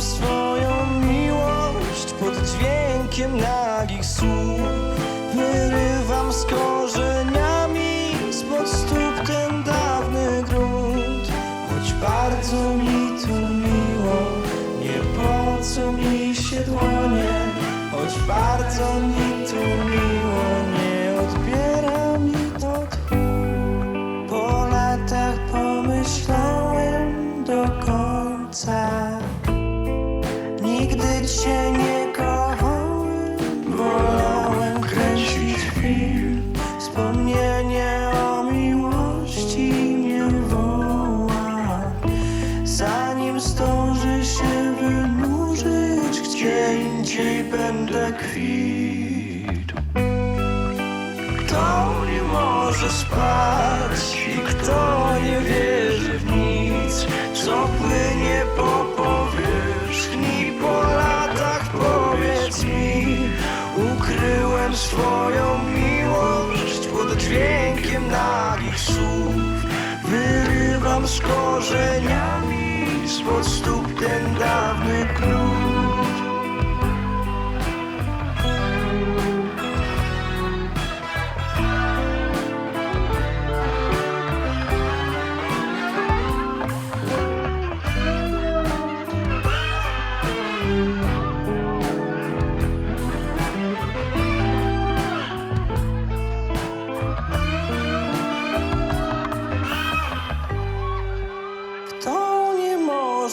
Swoją miłość pod dźwiękiem nagich słów. Wyrywam z korzeniami spod stóp ten dawny grunt. Choć bardzo mi tu miło, nie po co mi się dłonie. Choć bardzo mi tu miło, Gdzie indziej będę kwitł kto nie może spać i kto nie wierzy w nic, co płynie po powierzchni po latach, powiedz mi. Ukryłem swoją miłość pod dźwiękiem nagich słów. Wyrywam z korzeniami spod stóp ten dawny klucz.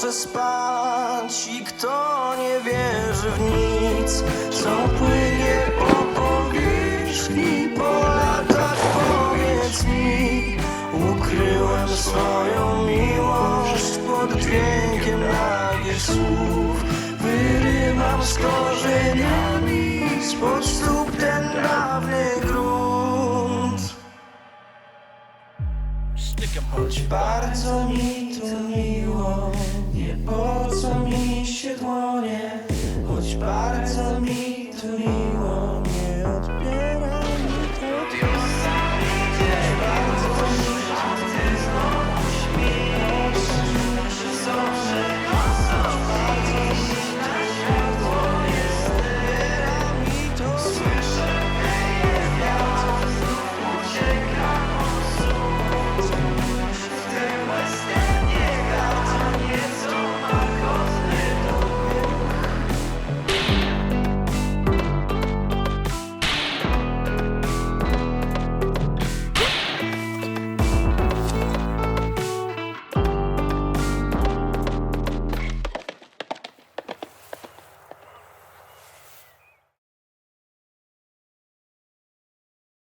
Może spać i kto nie wierzy w nic, co płynie po powierzchni, po latach powiedz mi. Ukryłem swoją miłość pod dźwiękiem nagich słów. Wyrywam z korzeniami spod stóp ten Choć bardzo mi to miło, nie po co mi się dłonie, choć bardzo mi